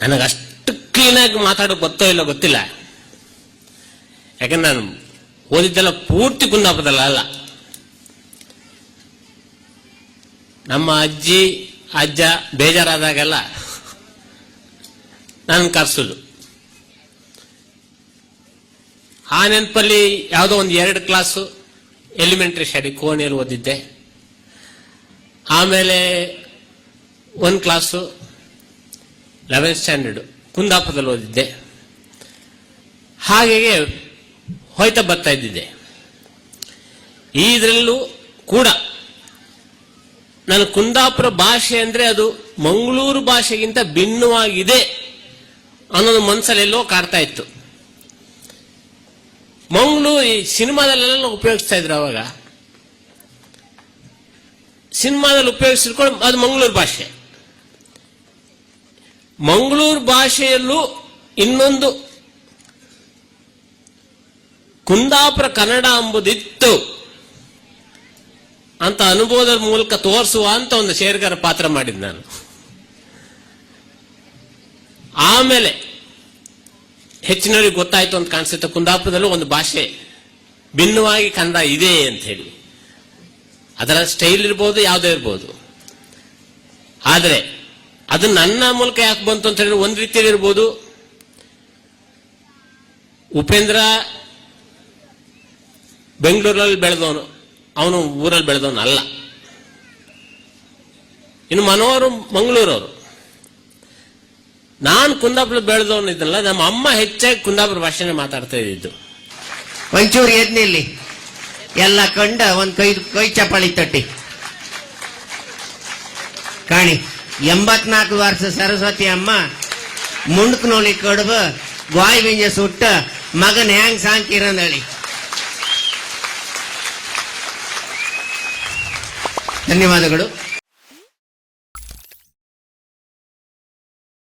ನನಗೆ ಅಷ್ಟು ಕ್ಲೀನಾಗಿ ಮಾತಾಡೋ ಗೊತ್ತೋ ಇಲ್ಲೋ ಗೊತ್ತಿಲ್ಲ. ಯಾಕಂದ್ರೆ ನಾನು ಓದಿದ್ದೆಲ್ಲ ಪೂರ್ತಿ ಕುಂದಾಪದಲ್ಲ ಅಲ್ಲ. ನಮ್ಮ ಅಜ್ಜಿ, ಅಜ್ಜ ಬೇಜಾರಾದಾಗೆಲ್ಲ ನಾನು ಕರ್ಸೋದು. ಆ ನೆನಪಲ್ಲಿ ಯಾವುದೋ ಒಂದು ಎರಡು ಕ್ಲಾಸು ಎಲಿಮೆಂಟ್ರಿ ಶಾಲೆ ಕೋಣೆಯಲ್ಲಿ ಓದಿದ್ದೆ. ಆಮೇಲೆ ಒಂದು ಕ್ಲಾಸು ಲೆವೆಂತ್ ಸ್ಟ್ಯಾಂಡರ್ಡ್ ಕುಂದಾಪುರದಲ್ಲಿ ಓದಿದ್ದೆ. ಹಾಗೆಯೇ ಹೋಯ್ತಾ ಬರ್ತಾ ಇದ್ದಿದ್ದೆ. ಇದರಲ್ಲೂ ಕೂಡ ನಾನು ಕುಂದಾಪುರ ಭಾಷೆ ಅಂದ್ರೆ ಅದು ಮಂಗಳೂರು ಭಾಷೆಗಿಂತ ಭಿನ್ನವಾಗಿದೆ ಅನ್ನೋದು ಮನಸ್ಸಲ್ಲೆಲ್ಲೋ ಕಾಡ್ತಾ ಇತ್ತು. ಮಂಗಳೂರು ಈ ಸಿನಿಮಾದಲ್ಲೆಲ್ಲ ಉಪಯೋಗಿಸ್ತಾ ಇದ್ರು ಅವಾಗ. ಸಿನಿಮಾದಲ್ಲಿ ಉಪಯೋಗಿಸಿರ್ಕೊಂಡು ಅದು ಮಂಗಳೂರು ಭಾಷೆ. ಮಂಗಳೂರು ಭಾಷೆಯಲ್ಲೂ ಇನ್ನೊಂದು ಕುಂದಾಪುರ ಕನ್ನಡ ಎಂಬುದಿತ್ತು ಅಂತ ಅನುಭವದ ಮೂಲಕ ತೋರಿಸುವ ಅಂತ ಒಂದು ಶೇರ್ಗರ ಪಾತ್ರ ಮಾಡಿದ್ ನಾನು. ಆಮೇಲೆ ಹೆಚ್ಚಿನವರಿಗೆ ಗೊತ್ತಾಯ್ತು ಅಂತ ಕಾಣಿಸುತ್ತೆ, ಕುಂದಾಪುರದಲ್ಲೂ ಒಂದು ಭಾಷೆ ಭಿನ್ನವಾಗಿ ಕನ್ನಡ ಇದೆ ಅಂತ ಹೇಳಿ. ಅದರ ಸ್ಟೈಲ್ ಇರ್ಬೋದು, ಯಾವುದೇ ಇರ್ಬೋದು. ಆದರೆ ಅದು ನನ್ನ ಮೂಲಕ ಯಾಕೆ ಬಂತು ಅಂತ ಹೇಳಿದ್ರೆ ಒಂದು ರೀತಿಯಲ್ಲಿ ಇರ್ಬೋದು ಉಪೇಂದ್ರ ಬೆಂಗಳೂರಲ್ಲಿ ಬೆಳೆದವನು, ಅವನು ಊರಲ್ಲಿ ಬೆಳೆದವನು ಅಲ್ಲ. ಇನ್ನು ಮನೋರು ಮಂಗಳೂರವರು. ನಾನು ಕುಂದಾಪುರ ಬೆಳೆದವನು ಇದ್ದಲ್ಲ ನಮ್ಮ ಅಮ್ಮ ಹೆಚ್ಚಾಗಿ ಕುಂದಾಪುರ ಭಾಷೆನೇ ಮಾತಾಡ್ತಾ ಇದ್ದಿದ್ದು. ಒಂಚೂರು ಎದ್ನಿಲ್ಲಿ ಎಲ್ಲ ಕಂಡ ಒಂದು ಕೈ ಕೈ ಚಪಾಳಿ ತಟ್ಟಿ. ಕಾಣಿ. ಎಂಬತ್ನಾಲ್ಕು ವರ್ಷ ಸರಸ್ವತಿ ಅಮ್ಮ ಮುಂಡ್ಕ ನೋಲಿ ಕಡುಬು ಗಾಯ್ ಬಿಂಜ ಸುಟ್ಟ ಮಗನ್ ಹ್ಯಾಂಗ್ ಸಾಂಕಿರಂದಳಿ ಧನ್ಯವಾದಗಳು.